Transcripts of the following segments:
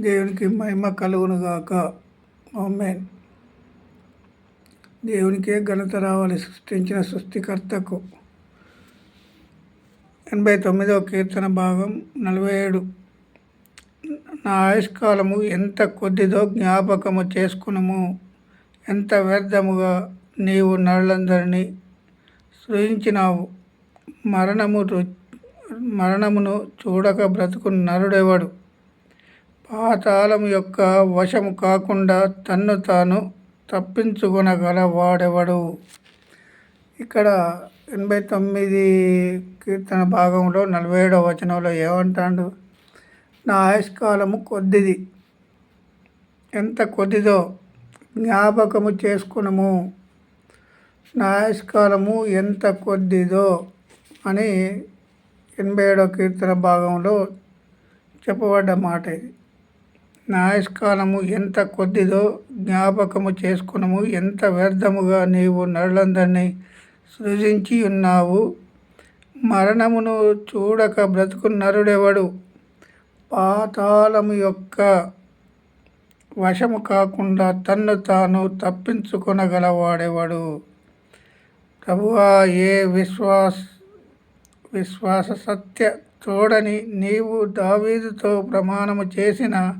దేవునికి మహిమ కలుగునుగాక ఆమెన్. దేవునికే ఘనత రావాలి సృష్టించిన సృష్టికర్తకు. ఎనభై తొమ్మిదవ కీర్తన భాగం నలభై ఏడు. నా ఆయుష్కాలము ఎంత కొద్దిదో జ్ఞాపకము చేసుకునము. ఎంత వ్యర్థముగా నీవు నరులందరినీ సృజించినావు. మరణము మరణమును చూడక బ్రతుకు నరుడెవడు? పాతాళం యొక్క వశము కాకుండా తన్ను తాను తప్పించుకొనగల వాడెవడు? ఇక్కడ ఎనభై తొమ్మిది కీర్తన భాగంలో నలభై ఏడవ వచనంలో ఏమంటాడు? నా ఆయుష్కాలము కొద్దిది. ఎంత కొద్దిదో జ్ఞాపకము చేసుకునము. నా ఆయుష్కాలము ఎంత కొద్దిదో అని ఎనభై ఏడవ కీర్తన భాగంలో చెప్పబడ్డ మాట. ఇది నా ఎంత కొద్దిదో జ్ఞాపకము చేసుకునము ఎంత వ్యర్థముగా నీవు నరులందరినీ సృజించి ఉన్నావు. మరణమును చూడక బ్రతుకు నరుడెవడు? పాతాళము యొక్క వశము కాకుండా తన్ను తాను తప్పించుకొనగలవాడెవడు? ప్రభువా ఏ విశ్వాస్ విశ్వాస సత్య చూడని నీవు దావీదుతో ప్రమాణము చేసిన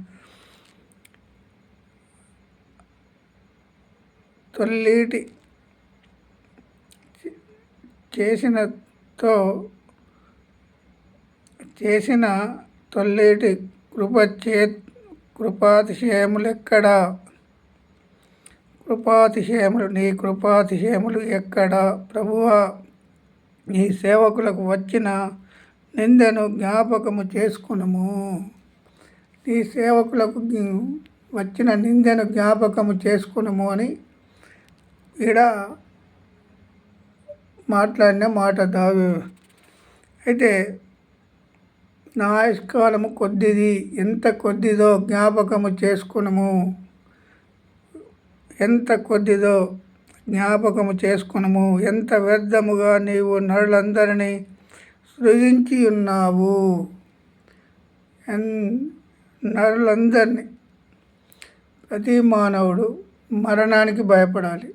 తొల్లిటి చేసినతో చేసిన తొల్లిటి కృపచే కృపాతిశయములు ఎక్కడా కృపాతిశయములు నీ కృపాతిశయములు ఎక్కడా? ప్రభువా నీ సేవకులకు వచ్చిన నిందను జ్ఞాపకము చేసుకునము. నీ సేవకులకు వచ్చిన నిందను జ్ఞాపకము చేసుకునము అని ఈడ మాట్లాడిన మాట దావి అయితే నా ఆయుష్కాలము కొద్దిది ఎంత కొద్దిదో జ్ఞాపకము చేసుకునము. ఎంత కొద్దిదో జ్ఞాపకము చేసుకునము. ఎంత వ్యర్థముగా నీవు నరులందరినీ సృజించి ఉన్నావు. ఎన్- నరులందరినీ. ప్రతి మానవుడు మరణానికి భయపడాలి.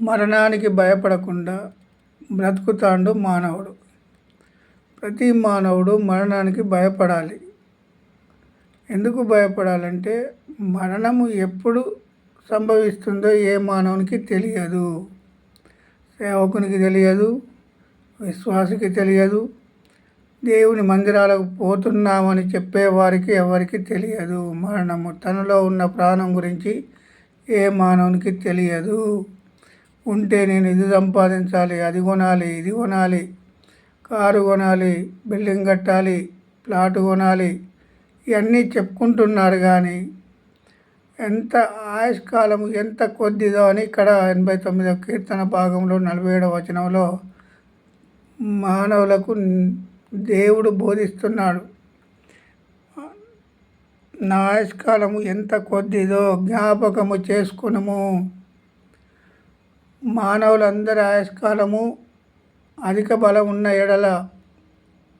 మరణానికి భయపడకుండా బ్రతుకుతాండు మానవుడు. ప్రతి మానవుడు మరణానికి భయపడాలి. ఎందుకు భయపడాలంటే మరణము ఎప్పుడు సంభవిస్తుందో ఏ మానవునికి తెలియదు. సేవకునికి తెలియదు విశ్వాసికి తెలియదు దేవుని మందిరాలకు పోతున్నామని చెప్పేవారికి ఎవరికి తెలియదు. మరణము తనలో ఉన్న ప్రాణం గురించి ఏ మానవునికి తెలియదు. ఉంటే నేను ఇది సంపాదించాలి అది కొనాలి ఇది కొనాలి కారు కొనాలి బిల్డింగ్ కట్టాలి ప్లాట్ కొనాలి ఇవన్నీ చెప్పుకుంటున్నారు కానీ ఎంత ఆయుష్కాలము ఎంత కొద్దిదో అని ఇక్కడ ఎనభై తొమ్మిదవ కీర్తన భాగంలో నలభై ఏడవ వచనంలో మానవులకు దేవుడు బోధిస్తున్నాడు. నా ఆయుష్కాలము ఎంత కొద్దిదో జ్ఞాపకము చేసుకునము. మానవులందరి ఆయుష్కాలము అధిక బలం ఉన్న ఎడల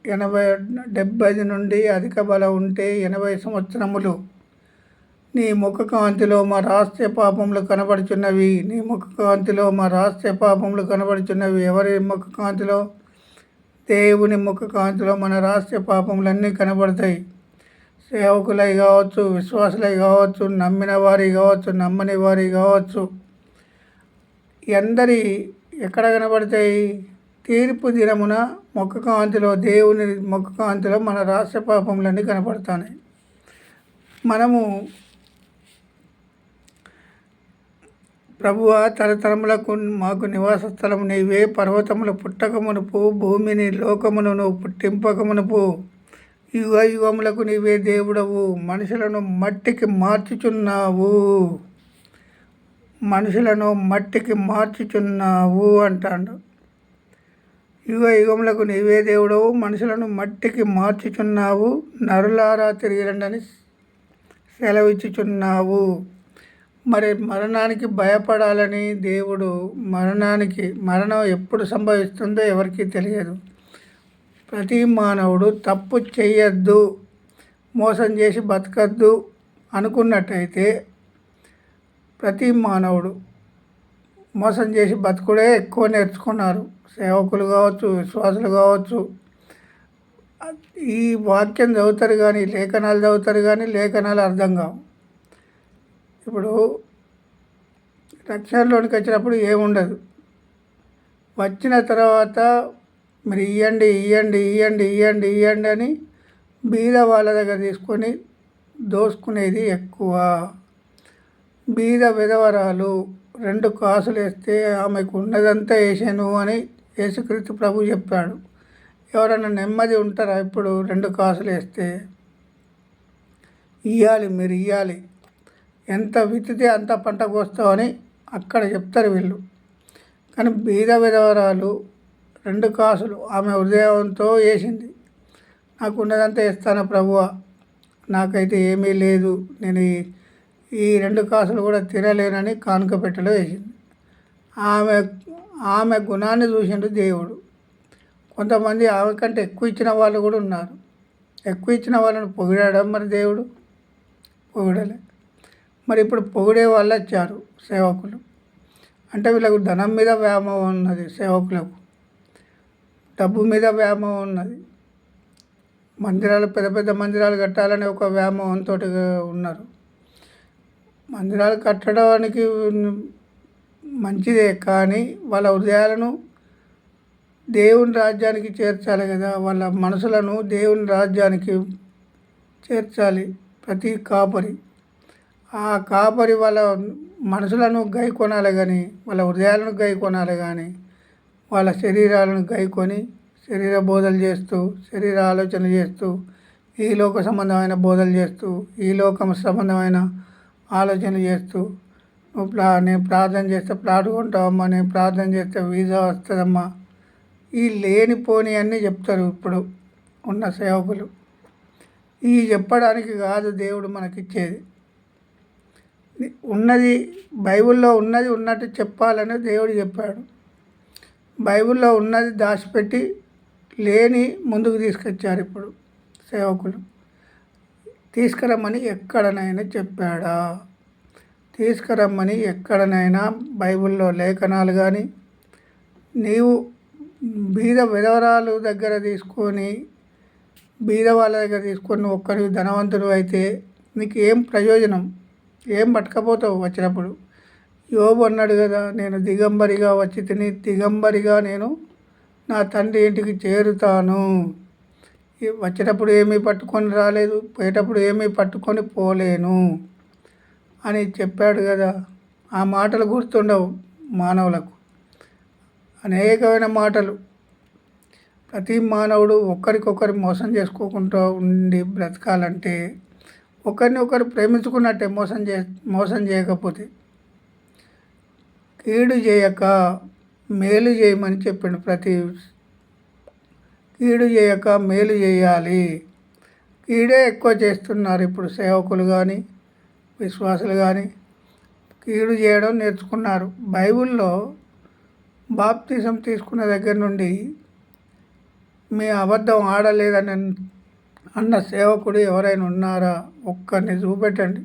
ఎనభై డెబ్బై నుండి అధిక బలం ఉంటే ఎనభై సంవత్సరములు. నీ ముఖ కాంతిలో మా రాష్ట్ర పాపములు కనబడుచున్నవి. నీ ముఖ కాంతిలో మా రాష్ట్ర పాపములు కనబడుచున్నవి. ఎవరి ముఖ కాంతిలో దేవుని ముఖ కాంతిలో మన రాష్ట్ర పాపములన్నీ కనబడతాయి. సేవకులై కావచ్చు విశ్వాసులై కావచ్చు నమ్మిన వారి కావచ్చు నమ్మని వారి కావచ్చు. ఎందరి ఎక్కడ కనబడతాయి? తీర్పు దినమున మొక్క కాంతిలో దేవుని మొక్క కాంతిలో మన రాష్ట్ర పాపములన్నీ కనపడతాయి మనము ప్రభువ తరతరములకు మాకు నివాస స్థలం నీవే. పర్వతములు పుట్టకమునుపు భూమిని లోకమును పుట్టింపకమునుపు. యుగ యుగములకు నీవే దేవుడవు. మనుషులను మట్టికి మార్చుచున్నావు. మనుషులను మట్టికి మార్చుచున్నావు అంటాడు. యుగ యుగములకు నీవే దేవుడవు మనుషులను మట్టికి మార్చుచున్నావు నరులారా తిరిగిరండని సెలవిచ్చుచున్నావు. మరి మరణానికి భయపడాలని దేవుడు మరణానికి మరణం ఎప్పుడు సంభవిస్తుందో ఎవరికీ తెలియదు. ప్రతి మానవుడు తప్పు చేయొద్దు మోసం చేసి బతకద్దు అనుకున్నట్టయితే ప్రతి మానవుడు మోసం చేసి బతుకుడే ఎక్కువ నేర్చుకున్నారు. సేవకులు కావచ్చు విశ్వాసులు కావచ్చు. ఈ వాక్యం చదువుతారు కానీ లేఖనాలు చదువుతారు కానీ లేఖనాలు అర్థం కావు. ఇప్పుడు రక్షణలోనికి వచ్చినప్పుడు ఏముండదు? వచ్చిన తర్వాత మీరు ఇవ్వండి ఇవ్వండి ఇవ్వండి ఇవ్వండి ఇవ్వండి అని బీద వాళ్ళ దగ్గర తీసుకొని దోసుకునేది ఎక్కువ. బీద విధవరాలు రెండు కాసులు వేస్తే ఆమెకు ఉన్నదంతా వేసాను అని యేసుక్రీస్తు ప్రభు చెప్పాడు. ఎవరైనా నెమ్మది ఉంటారా ఇప్పుడు రెండు కాసులు వేస్తే ఇవ్వాలి మీరు ఇవ్వాలి ఎంత విత్తితే అంత పంట కోస్తామని అక్కడ చెప్తారు వీళ్ళు. కానీ బీద విధవరాలు రెండు కాసులు ఆమె హృదయంతో వేసింది. నాకు ఉన్నదంతా ఇస్తాను ప్రభువ? నాకైతే ఏమీ లేదు. నేను ఈ రెండు కాసులు కూడా తినలేనని కానుక పెట్టలో వేసింది. ఆమె ఆమె గుణాన్ని చూసిండు దేవుడు. కొంతమంది ఆమె కంటే ఎక్కువ ఇచ్చిన వాళ్ళు కూడా ఉన్నారు. ఎక్కువ ఇచ్చిన వాళ్ళని పొగిడాడం మరి దేవుడు? పొగిడలే. మరి ఇప్పుడు పొగిడే వాళ్ళు వచ్చారు సేవకులు. అంటే వీళ్ళకు ధనం మీద వ్యామోహం ఉన్నది సేవకులకు. డబ్బు మీద వ్యామోహం ఉన్నది. మందిరాలు పెద్ద పెద్ద మందిరాలు కట్టాలని ఒక వ్యామోహంతో ఉన్నారు. మందిరాలు కట్టడానికి మంచిదే కానీ వాళ్ళ హృదయాలను దేవుని రాజ్యానికి చేర్చాలి కదా. వాళ్ళ మనసులను దేవుని రాజ్యానికి చేర్చాలి ప్రతి కాపరి. ఆ కాపరి వాళ్ళ మనసులను గై కొనాలి కానీ వాళ్ళ హృదయాలను గై కొనాలి కానీ వాళ్ళ శరీరాలను గై కొని శరీర బోధలు చేస్తూ శరీర ఆలోచన చేస్తూ ఈ లోక సంబంధమైన బోధలు చేస్తూ ఈ లోకం సంబంధమైన ఆలోచన చేస్తూ నువ్వు ప్లా నేను ప్రార్థన చేస్తే ప్లాట్ కొంటావమ్మా నేను ప్రార్థన చేస్తే వీసా వస్తుందమ్మా. ఈ లేనిపోని అన్నీ చెప్తారు ఇప్పుడు ఉన్న సేవకులు. ఈ చెప్పడానికి కాదు దేవుడు మనకిచ్చేది. ఉన్నది బైబిల్లో ఉన్నది ఉన్నట్టు చెప్పాలని దేవుడు చెప్పాడు. బైబిల్లో ఉన్నది దాచిపెట్టి లేని ముందుకు తీసుకొచ్చారు ఇప్పుడు సేవకులు. తీసుకురమ్మని ఎక్కడనైనా చెప్పాడా? తీసుకురమ్మని ఎక్కడనైనా బైబిల్లో లేఖనాలు కానీ నీవు బీద విధవరాలు దగ్గర తీసుకొని బీద వాళ్ళ దగ్గర తీసుకొని ఒక్కరి ధనవంతుడు అయితే నీకు ఏం ప్రయోజనం? ఏం పట్టుకపోతావు వచ్చినప్పుడు? యోబు అన్నాడు కదా నేను దిగంబరిగా వచ్చి తిని దిగంబరిగా నేను నా తండ్రి ఇంటికి చేరుతాను. వచ్చేటప్పుడు ఏమీ పట్టుకొని రాలేదు పోయేటప్పుడు ఏమీ పట్టుకొని పోలేను అని చెప్పాడు కదా. ఆ మాటలు గుర్తుండవు మానవులకు. అనేకమైన మాటలు. ప్రతి మానవుడు ఒకరికొకరు మోసం చేసుకోకుండా ఉండి బ్రతకాలంటే ఒకరిని ఒకరు ప్రేమించుకున్నట్టే మోసం చే మోసం చేయకపోతే. కీడు చేయక మేలు చేయమని చెప్పిండు ప్రతి కీడు చేయక మేలు చేయాలి. కీడే ఎక్కువ చేస్తున్నారు ఇప్పుడు సేవకులు కానీ విశ్వాసులు కానీ కీడు చేయడం నేర్చుకున్నారు. బైబిల్లో బాప్తీసం తీసుకున్న దగ్గర నుండి మీ అబద్ధం ఆడలేదని అన్న సేవకుడు ఎవరైనా ఉన్నారా? ఒక్కరిని చూపెట్టండి.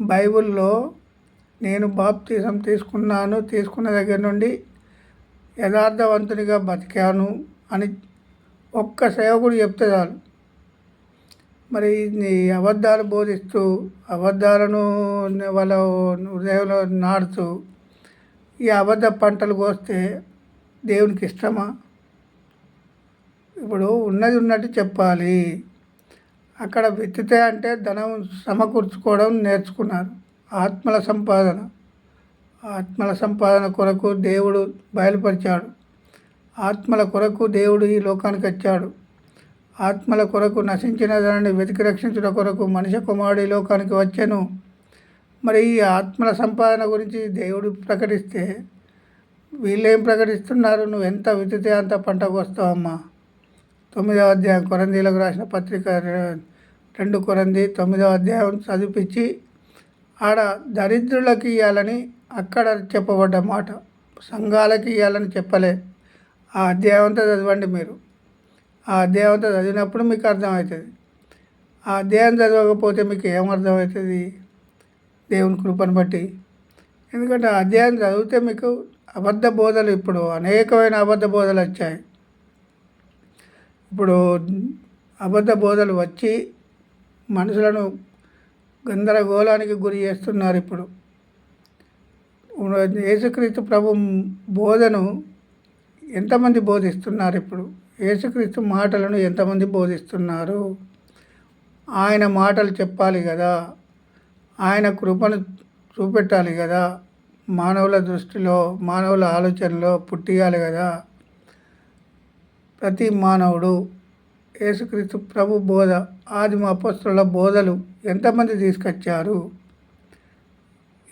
బైబిల్లో నేను బాప్తీసం తీసుకున్నాను తీసుకున్న దగ్గర నుండి యథార్థవంతునిగా బతికాను. అని ఒక్క సేవకుడు చెప్తే చాలు. మరి ఈ అబద్ధాలు బోధిస్తూ అబద్ధాలను వాళ్ళ హృదయంలో నాడుతూ ఈ అబద్ధ పంటలు కోస్తే దేవునికి ఇష్టమా? ఇప్పుడు ఉన్నది ఉన్నట్టు చెప్పాలి. అక్కడ విత్తితే అంటే ధనం సమకూర్చుకోవడం నేర్చుకున్నారు. ఆత్మల సంపాదన. ఆత్మల సంపాదన కొరకు దేవుడు బయలుపరిచాడు. ఆత్మల కొరకు దేవుడు ఈ లోకానికి వచ్చాడు. ఆత్మల కొరకు నశించిన దానిని వెతికి రక్షించిన కొరకు మనిషి కుమారుడు ఈ లోకానికి వచ్చాను. మరి ఈ ఆత్మల సంపాదన గురించి దేవుడు ప్రకటిస్తే వీళ్ళేం ప్రకటిస్తున్నారు? నువ్వు ఎంత వితితే అంత పంటకు వస్తావమ్మా తొమ్మిదవ అధ్యాయం కొరందీలకు రాసిన పత్రిక రెండు కొరంది తొమ్మిదవ అధ్యాయం చదివిపించి ఆడ దరిద్రులకు ఇవ్వాలని అక్కడ చెప్పబడ్డ మాట. సంఘాలకి ఇవ్వాలని చెప్పలే. ఆ అధ్యాయం అంతా చదవండి మీరు. ఆ అధ్యాయం అంతా చదివినప్పుడు మీకు అర్థమవుతుంది. ఆ అధ్యాయం చదవకపోతే మీకు ఏమర్థమవుతుంది దేవుని కృపను బట్టి. ఎందుకంటే ఆ అధ్యాయం చదివితే మీకు అబద్ధ బోధలు ఇప్పుడు అనేకమైన అబద్ధ బోధలు వచ్చాయి. ఇప్పుడు అబద్ధ బోధలు వచ్చి మనుషులను గందరగోళానికి గురి చేస్తున్నారు ఇప్పుడు. యేసుక్రీస్తు ప్రభు బోధను ఎంతమంది బోధిస్తున్నారు ఇప్పుడు? యేసుక్రీస్తు మాటలను ఎంతమంది బోధిస్తున్నారు? ఆయన మాటలు చెప్పాలి కదా. ఆయన కృపను చూపెట్టాలి కదా. మానవుల దృష్టిలో మానవుల ఆలోచనలో పుట్టియాలి కదా. ప్రతి మానవుడు యేసుక్రీస్తు ప్రభు బోధ ఆదిమ అపస్తుల బోధలు ఎంతమంది తీసుకొచ్చారు?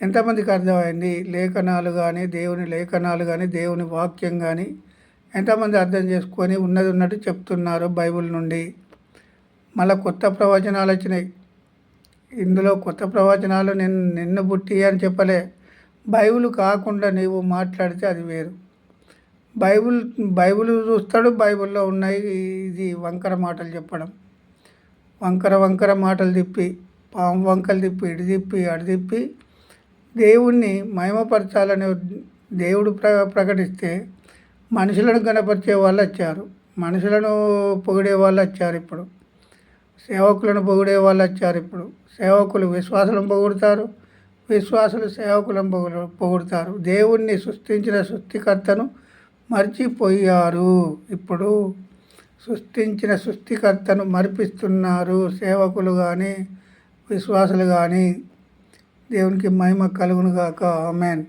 ఎంతమందికి అర్థమైంది? లేఖనాలు కానీ దేవుని లేఖనాలు కానీ దేవుని వాక్యం కానీ ఎంతమంది అర్థం చేసుకొని ఉన్నది ఉన్నట్టు చెప్తున్నారు బైబిల్ నుండి. మళ్ళీ కొత్త ప్రవచనాలు వచ్చినాయి. ఇందులో కొత్త ప్రవచనాలు నేను నిన్ను పుట్టి అని చెప్పలే. బైబిల్ కాకుండా నీవు మాట్లాడితే అది వేరు. బైబిల్ బైబిల్ చూస్తాడు బైబిల్లో ఉన్నాయి. ఇది వంకర మాటలు చెప్పడం. వంకర వంకర మాటలు తిప్పి పాము వంకలు తిప్పి ఇటు తిప్పి అటు తిప్పి దేవుణ్ణి మహిమపరచాలనే దేవుడు ప్ర ప్రకటిస్తే మనుషులను కనపరిచే వాళ్ళు వచ్చారు. మనుషులను పొగిడే వాళ్ళు వచ్చారు ఇప్పుడు. సేవకులను పొగిడే వాళ్ళు వచ్చారు ఇప్పుడు. సేవకులు విశ్వాసులను పొగుడుతారు. విశ్వాసులు సేవకులను పొగు పొగుడుతారు. దేవుణ్ణి సృష్టించిన సృష్టికర్తను మర్చిపోయారు. ఇప్పుడు సృష్టించిన సృష్టికర్తను మరిపిస్తున్నారు సేవకులు కానీ విశ్వాసులు కానీ దేవునికి మహిమ కలుగును గాక. ఆమెన్.